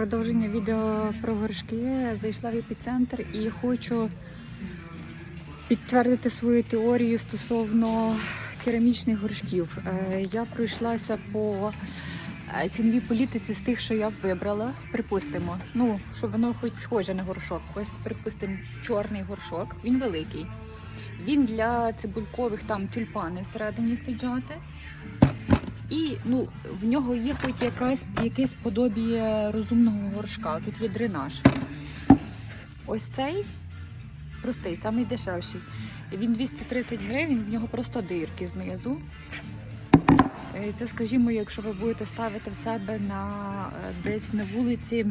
Продовження відео про горшки. Зайшла в епіцентр і хочу підтвердити свою теорію стосовно керамічних горшків. Е, Я пройшлася по е, ціновій політиці з тих, що я вибрала. Припустимо, ну щоб воно хоч схоже на горшок. Ось припустимо, чорний горшок. Він великий. Він для цибулькових там тюльпани всередині саджати. І ну, в нього є хоч якась, якесь подобіє розумного горшка. Тут є дренаж. Ось цей простий, самий дешевший. Він 230 гривень, в нього просто дирки знизу. Е, Це, скажімо, якщо ви будете ставити в себе на е, десь на вулиці,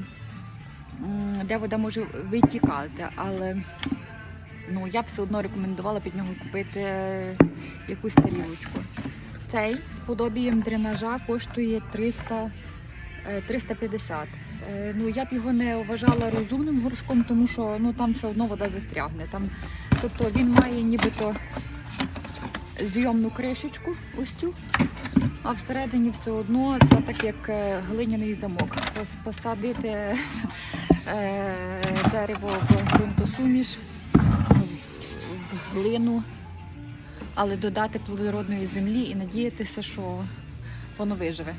де вода може витікати, але ну, я б все одно рекомендувала під нього купити е, якусь тарілочку. Цей з подобієм дренажа коштує 300, е, 350. Е, Ну, я б його не вважала розумним горшком, тому що ну, там все одно вода застрягне. Там, тобто він має нібито зйомну кришечку, ось цю, а всередині все одно це так як е, глиняний замок. Посадити е, дерево в ґрунтосуміш, в глину але додати плодородної землі і надіятися, що воно виживе.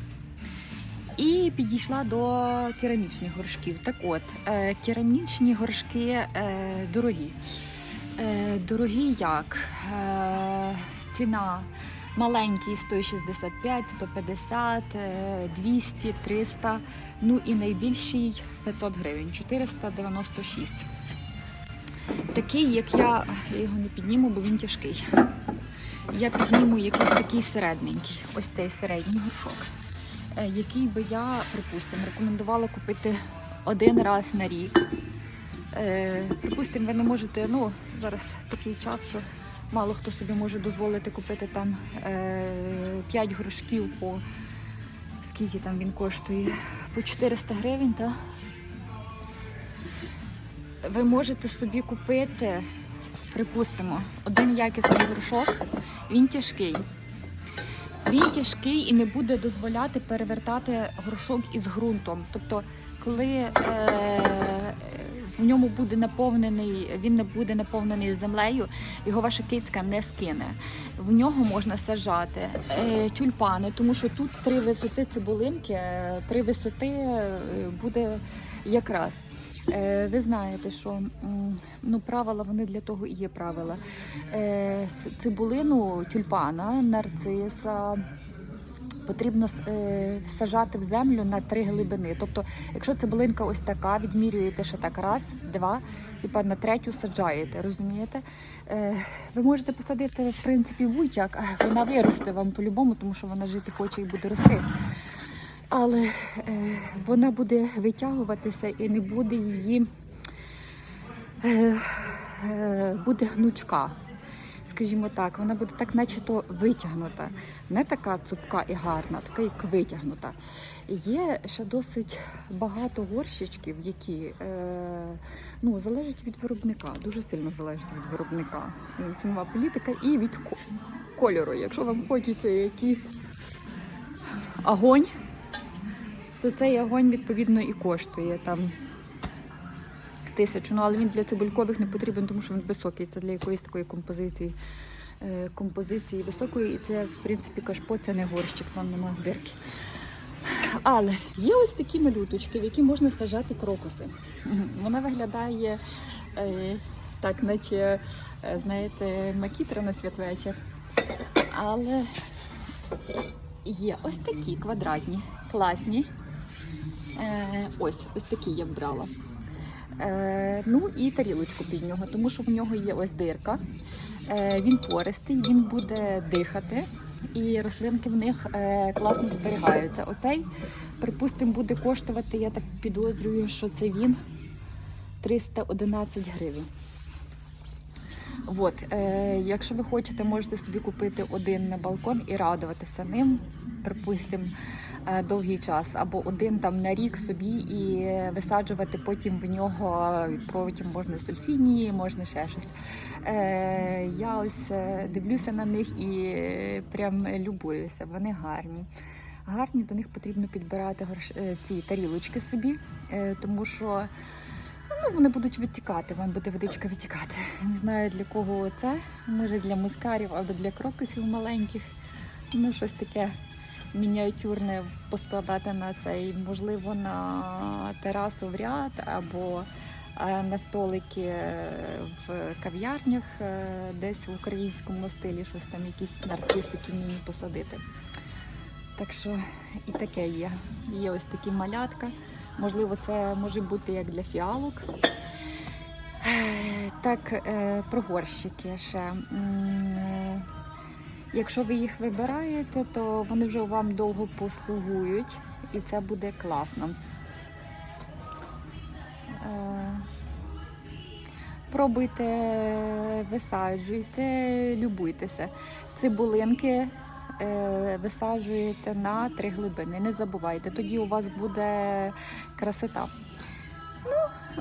І підійшла до керамічних горшків. Так от, е, керамічні горшки е, дорогі. Е, дорогі як? Е, ціна маленький 165, 150, е, 200, 300, ну і найбільший 500 гривень, 496. Такий, як я, я його не підніму, бо він тяжкий. Я підніму якийсь такий середненький, ось цей середній горшок, е, який би я, припустимо, рекомендувала купити один раз на рік. Е, Припустимо, ви не можете, ну, зараз такий час, що мало хто собі може дозволити купити там 5 горшків по скільки там він коштує? По 400 гривень, так? Ви можете собі купити, припустимо, один якісний горшок, він тяжкий. Він тяжкий і не буде дозволяти перевертати горшок із ґрунтом. Тобто, коли е, в ньому буде наповнений, він не буде наповнений землею, його ваша кицька не скине. В нього можна саджати е, тюльпани, тому що тут три висоти цибулинки, е, три висоти е, буде якраз. Е, Ви знаєте, що ну, правила вони для того і є правила. Е, Цибулину тюльпана, нарциса потрібно е, сажати в землю на три глибини. Тобто, якщо цибулинка ось така, відмірюєте ще так раз, два, типа на третю саджаєте, розумієте? Ви можете посадити в принципі будь-як, вона виросте вам по-любому, тому що вона жити хоче і буде рости. Але е, вона буде витягуватися і не буде її е, е, буде гнучка. Скажімо так, вона буде так, начебто витягнута. Не така цупка і гарна, така як витягнута. Є ще досить багато горщичків, які е, ну, залежать від виробника, дуже сильно залежить від виробника. Цінова політика і від кольору. Якщо вам хочеться якийсь огонь, то цей огонь відповідно і коштує там тисячу. Ну але він для цибулькових не потрібен, тому що він високий. Це для якоїсь такої композиції. е, Композиції високої, і це, в принципі, кашпо, це не горщик, там немає дирки. Але є ось такі малюточки, в які можна сажати крокуси. Вона виглядає е, так, наче, е, знаєте, макітра на святвечір. Але є ось такі квадратні, класні. Е, ось, ось такі я брала. Е, ну і тарілочку під нього, тому що в нього є ось дирка. Е, він пористий, він буде дихати, і рослинки в них класно зберігаються. Оцей, припустимо, буде коштувати, я так підозрюю, що це він 311 гривень. От, якщо ви хочете, можете собі купити один на балкон і радуватися ним, припустимо, довгий час, або один там на рік собі і висаджувати потім в нього, потім можна сульфінії, можна ще щось. Е, я ось е, дивлюся на них і е, прям любуюся, вони гарні. гарні, до них потрібно підбирати горш... е, ці тарілочки собі, е, тому що ну, вони будуть витікати, вам буде водичка витікати. Не знаю для кого це, може для мускарів або для крокусів маленьких. Ну, щось таке мініатюрне поскладати на цей, можливо, на терасу в ряд або е, на столики е, в кав'ярнях, е, десь в українському стилі, щось там, якісь нарцисики міні посадити. Так що і таке є. Є ось такі малятка. Можливо, це може бути як для фіалок. Так, про горщики ще. Якщо ви їх вибираєте, то вони вже вам довго послугують і це буде класно. Е, Пробуйте, висаджуйте, любуйтеся. Цибулинки е, висаджуєте на три глибини. Не забувайте, тоді у вас буде красота.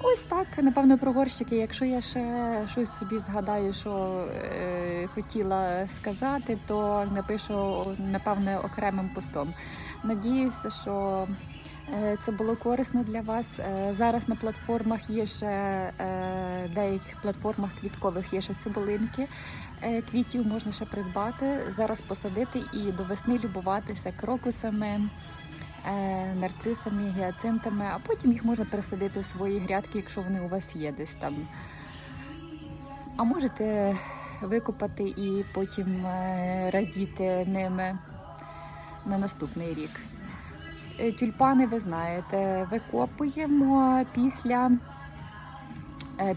Ось так. Напевно, про горщики. Якщо я ще щось собі згадаю, що е, хотіла сказати, то напишу напевно окремим постом. Надіюся, що е, це було корисно для вас. Е, Зараз на платформах є ще е, деяких платформах квіткових є ще цибулинки. Квітів можна ще придбати, зараз посадити і до весни любуватися крокусами, нарцисами, гіацинтами, а потім їх можна пересадити у свої грядки, якщо вони у вас є десь там. А можете викопати і потім е, радіти ними на наступний рік. Е, Тюльпани, ви знаєте, викопуємо після, е,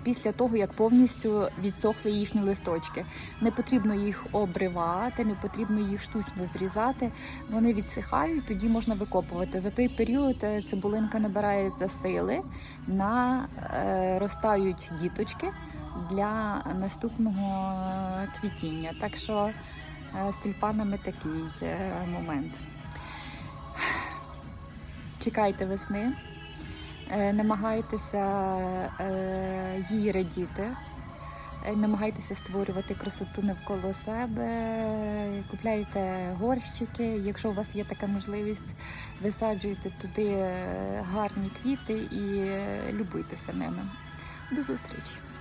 після того, як повністю відсохли їхні листочки. Не потрібно їх обривати, не потрібно їх штучно зрізати. Вони відсихають, тоді можна викопувати. За той період е, цибулинка набирається сили, наростають діточки для наступного квітіння. Так що е, з тюльпанами такий е, момент. Чекайте весни, е, намагайтеся її радіти, е, намагайтеся створювати красоту навколо себе, купляйте горщики, якщо у вас є така можливість, висаджуйте туди е, гарні квіти і е, любуйтеся ними. До зустрічі!